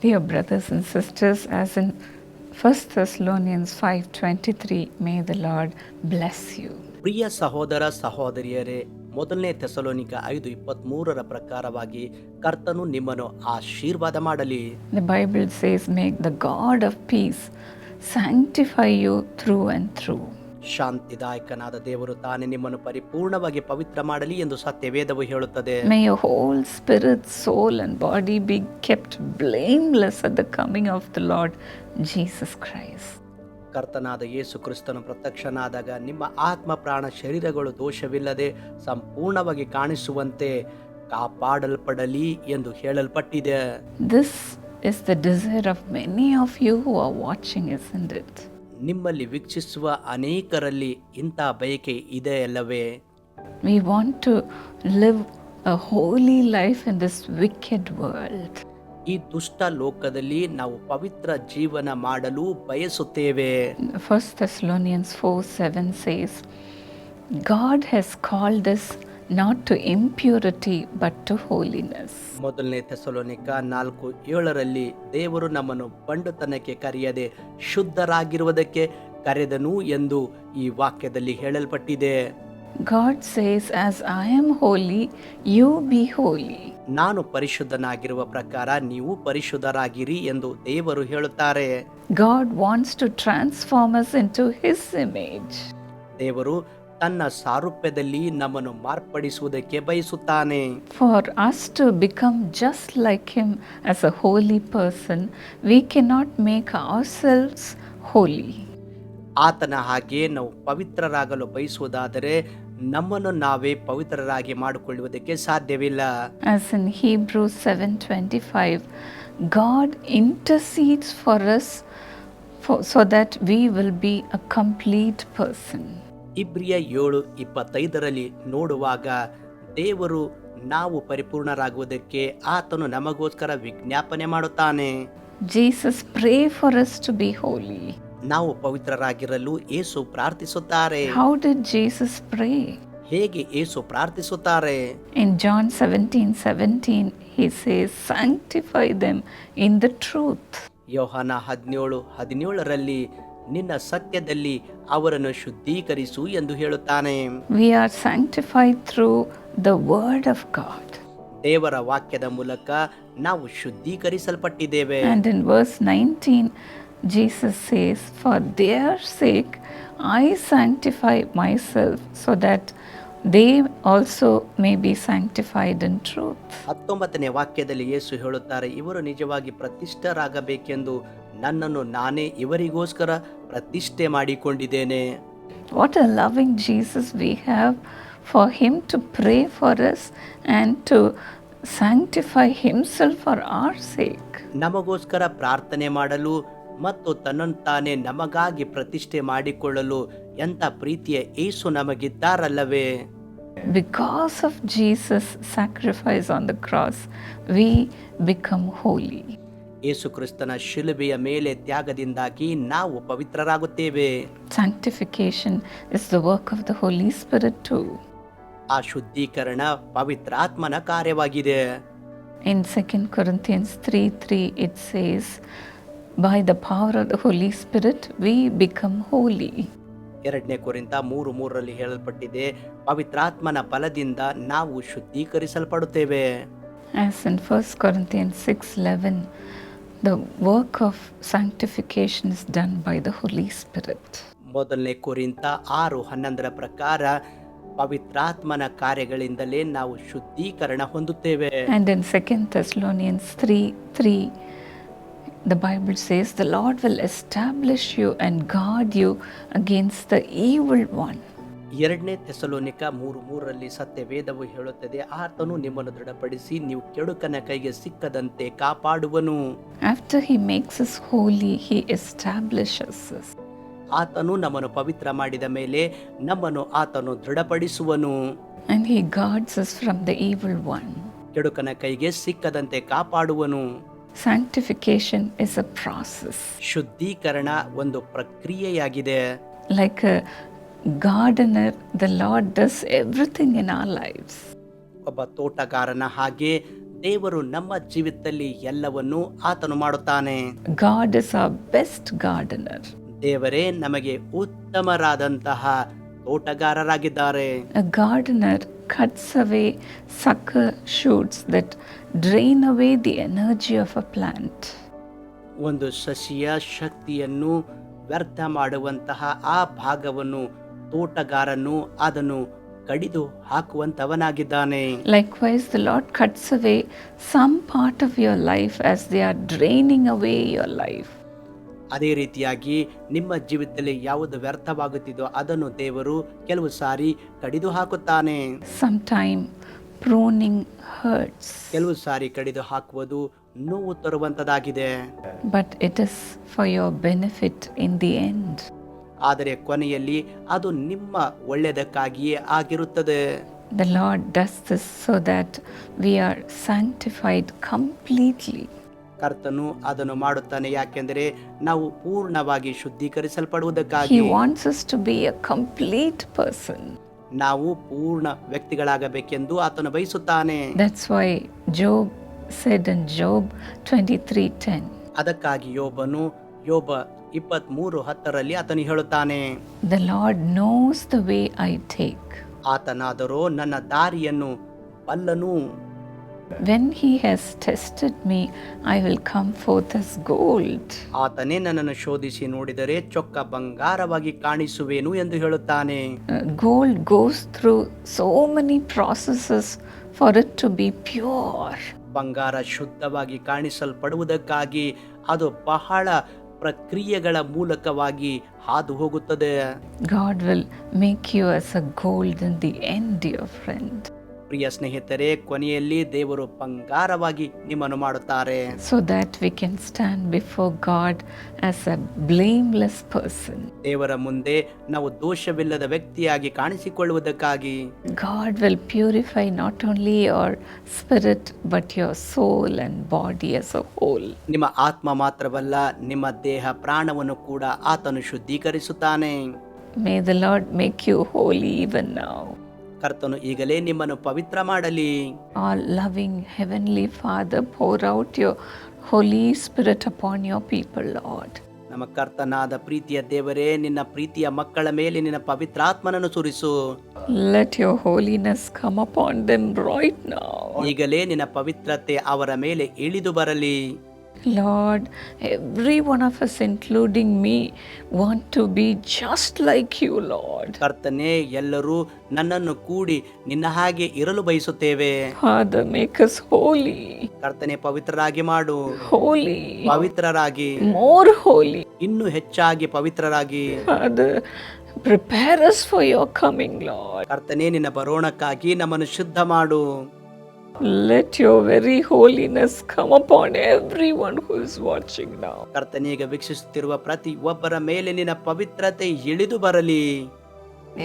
Dear brothers and sisters, as in 1 Thessalonians 5:23, may the Lord bless you. ಪ್ರಿಯ ಸಹೋದರ ಸಹೋದರಿಯರೇ ಮೊದಲನೇ ತೆಸಲೋನಿಕ ಐದು ಇಪ್ಪತ್ತ್ಮೂರರ ಪ್ರಕಾರವಾಗಿ ಕರ್ತನು ನಿಮ್ಮನ್ನು ಆಶೀರ್ವಾದ ಮಾಡಲಿ The Bible says, May the God of peace sanctify you through and through. ಶಾಂತಿದಾಯಕನಾದ ದೇವರು ತಾನೇ ನಿಮ್ಮನ್ನು ಪರಿಪೂರ್ಣವಾಗಿ ಪವಿತ್ರ ಮಾಡಲಿ ಎಂದು ಸತ್ಯವೇದವು ಹೇಳುತ್ತದೆ May your whole spirit, soul, and body be kept blameless at the coming of the Lord Jesus Christ. ಕರ್ತನಾದ ಯೇಸು ಕ್ರಿಸ್ತನು ಪ್ರತ್ಯಕ್ಷನಾದಾಗ ನಿಮ್ಮ ಆತ್ಮ ಪ್ರಾಣ ಶರೀರಗಳು ದೋಷವಿಲ್ಲದೆ ಸಂಪೂರ್ಣವಾಗಿ ಕಾಣಿಸುವಂತೆ ಕಾಪಾಡಲ್ಪಡಲಿ ಎಂದು ಹೇಳಲ್ಪಟ್ಟಿದೆ This is the desire of many of you who are watching, isn't it? ನಿಮ್ಮಲ್ಲಿ ವೀಕ್ಷಿಸುವ ಅನೇಕರಲ್ಲಿ ಇಂಥ ಬಯಕೆ ಇದೆ ಅಲ್ಲವೇ? We want to live a holy life in this wicked world ಈ ದುಷ್ಟ ಲೋಕದಲ್ಲಿ ನಾವು ಪವಿತ್ರ ಜೀವನ ಮಾಡಲು ಬಯಸುತ್ತೇವೆ. 1 Thessalonians 4 7 says, God has called us not to impurity but to holiness ಮೊದಲನೇ ತೆಸಲೋನಿಕ ನಾಲ್ಕು ಏಳರಲ್ಲಿ ದೇವರು ನಮ್ಮನ್ನು ಬಂಡುತನಕ್ಕೆ ಕರೆಯದೆ ಶುದ್ಧರಾಗಿರುವುದಕ್ಕೆ ಕರೆದನು ಎಂದು ಈ ವಾಕ್ಯದಲ್ಲಿ ಹೇಳಲ್ಪಟ್ಟಿದೆ God says, As I am holy, you be holy. ನಾನು ಪರಿಶುದ್ಧನಾಗಿರುವ ಪ್ರಕಾರ ನೀವು ಪರಿಶುದ್ಧರಾಗಿರಿ ಎಂದು ದೇವರು ಹೇಳುತ್ತಾರೆ God wants to transform us into His image. ದೇವರು ತನ್ನ ಸಾರೂಪ್ಯದಲ್ಲಿ ನಮ್ಮನ್ನು ಮಾರ್ಪಡಿಸುವುದಕ್ಕೆ ಬಯಸುತ್ತಾನೆ. For For us to become just like Him as a holy person, we make ourselves holy ಆತನ ಹಾಗೆ ನಾವು ಪವಿತ್ರರಾಗಲು ಬಯಸುವುದಾದರೆ ನಮ್ಮನ್ನು ನಾವೇ ಪವಿತ್ರರಾಗಿ ಮಾಡಿಕೊಳ್ಳುವುದಕ್ಕೆ ಸಾಧ್ಯವಿಲ್ಲ. As in seven 7:25, God intercedes for us us so that we will be a complete person. ಇಬ್ರಿಯ ಏಳು ಇಪ್ಪತ್ತೈದರಲ್ಲಿ ನೋಡುವಾಗ ದೇವರು ನಾವು ಪರಿಪೂರ್ಣರಾಗುವುದಕ್ಕೆ ಆತನು ನಮಗೋಸ್ಕರ ವಿಜ್ಞಾಪನೆ ಮಾಡುತ್ತಾನೆ. Jesus pray for us to be holy ನಾವು ಪವಿತ್ರರಾಗಿರಲು ಏಸು ಪ್ರಾರ್ಥಿಸುತ್ತಾರೆ. ಹೌ did ಜೀಸಸ್ ಪ್ರೇ ಹೇಗೆ ಏಸು ಪ್ರಾರ್ಥಿಸುತ್ತಾರೆ? In John 17 17, he says, sanctify them in the truth. ಯೋಹನ ಹದಿನೇಳು ಹದಿನೇಳರಲ್ಲಿ ನಿನ್ನ ಸತ್ಯದಲ್ಲಿ ಅವರನ್ನು ಶುದ್ಧೀಕರಿಸು ಎಂದು ಹೇಳುತ್ತಾನೆ We are sanctified through the Word of God. ದೇವರ ವಾಕ್ಯದ ಮೂಲಕ ನಾವು ಶುದ್ಧೀಕರಿಸಲ್ಪಟ್ಟಿದ್ದೇವೆ And in verse 19, Jesus says, For their sake I sanctify myself, so that they also may be sanctified in truth. ಹತ್ತೊಂಬತ್ತನೇ ವಾಕ್ಯದಲ್ಲಿ ಯೇಸು ಹೇಳುತ್ತಾರೆ ಇವರು ನಿಜವಾಗಿ ಪ್ರತಿಷ್ಠರಾಗಬೇಕೆಂದು ನನ್ನನ್ನು ನಾನೇ ಇವರಿಗೋಸ್ಕರ ಪ್ರತಿಷ್ಠೆ ಮಾಡಿಕೊಂಡಿದ್ದೇನೆ. What a loving Jesus we have for him to pray for us and to sanctify himself for our sake ನಮಗೋಸ್ಕರ ಪ್ರಾರ್ಥನೆ ಮಾಡಲು ಮತ್ತು ತನ್ನನ್ನು ತಾನೇ ನಮಗಾಗಿ ಪ್ರತಿಷ್ಠೆ ಮಾಡಿಕೊಳ್ಳಲು ಎಂಥ ಪ್ರೀತಿಯ ಏಸು ನಮಗಿದ್ದಾರಲ್ಲವೇ? Because of Jesus sacrifice on the cross we become holy ಯೇಸುಕ್ರಿಸ್ತನ ಶಿಲುಬೆಯ ಮೇಲೆ ತ್ಯಾಗದಿಂದಾಗಿ ನಾವು ಪವಿತ್ರರಾಗುತ್ತೇವೆ. Sanctification is the work of the holy spirit to ಆ ಶುದ್ಧೀಕರಣ ಪವಿತ್ರ ಆತ್ಮನ ಕಾರ್ಯವಾಗಿದೆ. In second Corinthians three three it says by the power of the holy spirit we become holy ಎರಡನೇ ಕುರಿತ ಮೂರು ಮೂರರಲ್ಲಿ ಹೇಳಲ್ಪಟ್ಟಿದೆ ಪವಿತ್ರಾತ್ಮನ ಬಲದಿಂದ ನಾವು ಶುದ್ಧೀಕರಿಸಲ್ಪಡುತ್ತೇವೆ. As in first Corinthian six eleven the work of sanctification is done by the Holy Spirit. ಮೊದಲನೇ ಕುರಿತ ಆರು ಹನ್ನೊಂದರ ಪ್ರಕಾರ ಪವಿತ್ರಾತ್ಮನ ಕಾರ್ಯಗಳಿಂದಲೇ ನಾವು ಶುದ್ಧೀಕರಣ ಹೊಂದುತ್ತೇವೆ And in 2 Thessalonians 3 3, the Bible says, The Lord will establish you and guard you against the evil one. ಎರಡನೇ ತೆಸಲೋನಿಕ ಮೂರು ಮೂರರಲ್ಲಿ ಸತ್ಯ ವೇದವು ಹೇಳುತ್ತದೆ ಆತನು ನಿಮ್ಮನ್ನು ದೃಢಪಡಿಸಿ ನೀವು ಕೆಡುಕನ ಕೈಗೆ ಸಿಕ್ಕದಂತೆ ಕಾಪಾಡುವನು. After he makes us holy he establishes ಆತನು ನಮ್ಮನ್ನು ಪವಿತ್ರ ಮಾಡಿದ ಮೇಲೆ ನಮ್ಮನ್ನು ಆತನು ದೃಢಪಡಿಸುವನು. And He guards us from the evil one ಕೆಡುಕನ ಕೈಗೆ ಸಿಕ್ಕದಂತೆ ಕಾಪಾಡುವನು. Sanctification is a process. ಶುದ್ಧೀಕರಣ ಒಂದು ಪ್ರಕ್ರಿಯೆಯಾಗಿದೆ. Like a the Lord does everything in our lifes lives. ಒಬ್ಬ ತೋಟಗಾರನ ಹಾಗೆ ದೇವರು ನಮ್ಮ ಜೀವಿತದಲ್ಲಿ ಎಲ್ಲವನ್ನು ಆತನು ಮಾಡುತ್ತಾನೆ God is our best gardener ದೇವರೇ ನಮಗೆ ಉತ್ತಮರಾದಂತಹ ತೋಟಗಾರರಾಗಿದ್ದಾರೆ gardener gardener cuts away sucker shoots that drain away the energy of a plant. ಒಂದು ಸಸಿಯ ಶಕ್ತಿಯನ್ನು ವ್ಯರ್ಥ ಮಾಡುವಂತಹ ಆ ಭಾಗವನ್ನು ತೋಟಗಾರನು ಅದನ್ನು ಕಡಿದು ಹಾಕುವಂತವನಾಗಿದ್ದಾನೆ. Likewise the lot cuts away some part of your life as they are draining away your life ಅದೇ ರೀತಿಯಾಗಿ ನಿಮ್ಮ ಜೀವಿತದಲ್ಲಿ ಯಾವುದು ವ್ಯರ್ಥವಾಗುತ್ತಿದೋ ಅದನ್ನು ದೇವರು ಕೆಲವು ಸಾರಿ ಕಡಿದು ಹಾಕುತ್ತಾನೆ. ಸಮ್ ಟೈಮ್ ಪ್ರೋನಿಂಗ್ ಹರ್ಟ್ಸ್ ಕೆಲವು ಸಾರಿ ಕಡಿದು ಹಾಕುವುದು ನೋವು ತರುವಂತದಾಗಿದೆ. But it is for your benefit in the end ಆದರೆ ಕೊನೆಯಲ್ಲಿ ಅದು ನಿಮ್ಮ ಒಳ್ಳೆಯದಕ್ಕಾಗಿಯೇ ಆಗಿರುತ್ತದೆ The Lord does this so that we are sanctified completely. ಕರ್ತನು ಅದನ್ನು ಮಾಡುತ್ತಾನೆ ಯಾಕೆಂದರೆ ನಾವು ಪೂರ್ಣವಾಗಿ He ಶುದ್ಧೀಕರಿಸಲ್ಪಡುವುದಕ್ಕಾಗಿ wants us to be a complete person. ನಾವು ಪೂರ್ಣ ವ್ಯಕ್ತಿಗಳಾಗಬೇಕೆಂದು ಆತನು ಬಯಸುತ್ತಾನೆ That's why Job said in Job 23:10, ಅದಕ್ಕಾಗಿ ಯೋಬನು ಯೋಬ ಇಪ್ಪತ್ತ್ ಮೂರು ಹತ್ತರಲ್ಲಿ ಆತನು ಹೇಳುತ್ತಾನೆ "The Lord knows the way I take. ಆತನಾದರೋ ನನ್ನ ದಾರಿಯನ್ನು ಬಲ್ಲನು When he has tested me, I will come forth as gold." ಆತನೇ ನನ್ನನ್ನು ಶೋಧಿಸಿ ನೋಡಿದರೆ ಚೊಕ್ಕ ಬಂಗಾರವಾಗಿ ಕಾಣಿಸುವೆನು ಎಂದು ಹೇಳುತ್ತಾನೆ Uh, gold goes through so many processes for it to be pure. ಬಂಗಾರ ಶುದ್ಧವಾಗಿ ಕಾಣಿಸಲ್ಪಡುವುದಕ್ಕಾಗಿ ಅದು ಬಹಳ ಪ್ರಕ್ರಿಯೆಗಳ ಮೂಲಕವಾಗಿ ಹಾದು ಹೋಗುತ್ತದೆ God will make you as a gold in the end your friend ಪ್ರಿಯ ಸ್ನೇಹಿತರೆ ಕೊನೆಯಲ್ಲಿ ದೇವರು ಬಂಗಾರವಾಗಿ ನಿಮ್ಮನ್ನು ಮಾಡುತ್ತಾರೆ. So that we can stand before God as a blameless person ದೇವರ ಮುಂದೆ ನಾವು ದೋಷವಿಲ್ಲದ ವ್ಯಕ್ತಿಯಾಗಿ ಕಾಣಿಸಿಕೊಳ್ಳುವುದಕ್ಕಾಗಿ. God will purify not only your spirit but your soul and body as a whole ನಿಮ್ಮ ಆತ್ಮ ಮಾತ್ರವಲ್ಲ ನಿಮ್ಮ ದೇಹ ಪ್ರಾಣವನ್ನು ಕೂಡ ಆತನು ಶುದ್ಧೀಕರಿಸುತ್ತಾನೆ. May the Lord make you holy even now ಕರ್ತನು ಈಗಲೇ ನಿಮ್ಮನ್ನು ಪವಿತ್ರ ಮಾಡಲಿ. All loving heavenly father pour out your holy spirit upon your people Lord ನಮ್ಮ ಕರ್ತನಾದ ಪ್ರೀತಿಯ ದೇವರೇ ನಿನ್ನ ಪ್ರೀತಿಯ ಮಕ್ಕಳ ಮೇಲೆ ನಿನ್ನ ಪವಿತ್ರಾತ್ಮನನ್ನು ಸುರಿಸು. Let your holiness come upon them right now ಈಗಲೇ ನಿನ್ನ ಪವಿತ್ರತೆ ಅವರ ಮೇಲೆ ಇಳಿದು ಬರಲಿ. Lord every one of us including me want to be just like you Lord ಕರ್ತನೇ ಎಲ್ಲರೂ ನನ್ನನ್ನು ಕೂಡಿ ನಿನ್ನ ಹಾಗೆ ಇರಲು ಬಯಸುತ್ತೇವೆ. ಆಡ್ ಮೇಕ್ us ಹೋಲಿ ಕರ್ತನೇ ಪವಿತ್ರರಾಗಿ ಮಾಡು. ಹೋಲಿ ಪವಿತ್ರರಾಗಿ. ಮೋರ್ ಹೋಲಿ ಇನ್ನೂ ಹೆಚ್ಚಾಗಿ ಪವಿತ್ರರಾಗಿ. And prepare us for your coming Lord ಕರ್ತನೇ ನಿನ್ನ ಬರೋಣಕ್ಕಾಗಿ ನಮ್ಮನ್ನು ಶುದ್ಧ ಮಾಡು. Let your very holiness come upon everyone who is watching now. ಕರ್ತನೀಗ ವೀಕ್ಷಿಸುತ್ತಿರುವ ಪ್ರತಿ ಒಬ್ಬರ ಮೇಲೆ ನಿನ್ನ ಪವಿತ್ರತೆ ಇಳಿದು ಬರಲಿ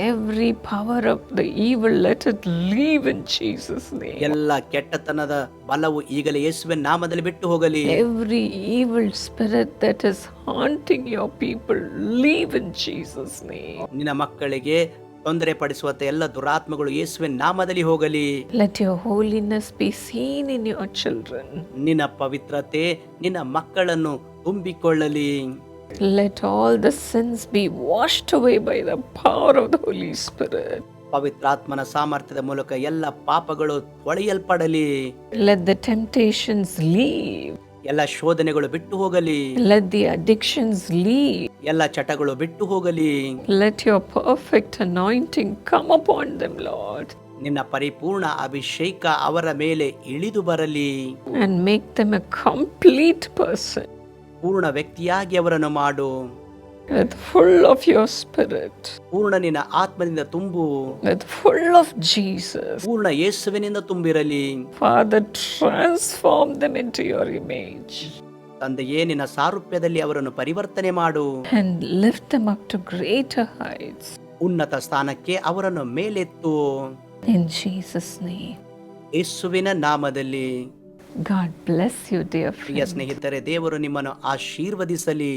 Every power of the evil, let it leave in Jesus' name. ಎಲ್ಲ ಕೆಟ್ಟತನದ ಬಲವು ಈಗಲೇ ಯೇಸುವಿನ ನಾಮದಲ್ಲಿ ಬಿಟ್ಟು ಹೋಗಲಿ Every evil spirit that is haunting your people, leave in Jesus' name. ನಿನ್ನ ಮಕ್ಕಳಿಗೆ ತೊಂದರೆ ಪಡಿಸುವಂತ ಎಲ್ಲ ದುರಾತ್ಮಗಳು ಯೇಸುವಿನ ನಾಮದಲ್ಲಿ ಹೋಗಲಿ Let your holiness be seen in your children. ನಿನ್ನ ಪವಿತ್ರತೆ ನಿನ್ನ ಮಕ್ಕಳನ್ನು ತುಂಬಿಕೊಳ್ಳಲಿ Let all the sins be washed away by the power of the Holy Spirit. ಪವಿತ್ರಾತ್ಮನ ಸಾಮರ್ಥ್ಯದ ಮೂಲಕ ಎಲ್ಲ ಪಾಪಗಳು ತೊಳೆಯಲ್ಪಡಲಿ Let the temptations leave. ಎಲ್ಲ ಶೋಧನೆಗಳು ಬಿಟ್ಟು ಹೋಗಲಿ. ಲೆಟ್ ದಿ ಅಡಿಕ್ಷನ್ಸ್ ಲೀವ್ ಎಲ್ಲ ಚಟಗಳು ಬಿಟ್ಟು ಹೋಗಲಿ. Let your perfect anointing come upon them Lord ನಿನ್ನ ಪರಿಪೂರ್ಣ ಅಭಿಷೇಕ ಅವರ ಮೇಲೆ ಇಳಿದು ಬರಲಿ. And make them a complete person ಪೂರ್ಣ ವ್ಯಕ್ತಿಯಾಗಿ ಅವರನ್ನು ಮಾಡು. With full of your spirit, ಪೂರ್ಣ ನಿನ್ನ ಆತ್ಮದಿಂದ ತುಂಬು Let full of Jesus. ಪೂರ್ಣ ಯೇಸುವಿನಿಂದ ತುಂಬಿರಲಿ Father, transform them into your image ತಂದೆಯೇ ನಿನ್ನ ಸಾರೂಪ್ಯದಲ್ಲಿ ಅವರನ್ನು ಪರಿವರ್ತನೆ ಮಾಡು and lift them up to greater heights. ಉನ್ನತ ಸ್ಥಾನಕ್ಕೆ ಅವರನ್ನು ಮೇಲೆತ್ತು In Jesus' name. ಯೇಸುವಿನ ನಾಮದಲ್ಲಿ God bless you, dear Priya friend. ಸ್ನೇಹಿತರೆ ದೇವರು ನಿಮ್ಮನ್ನು ಆಶೀರ್ವದಿಸಲಿ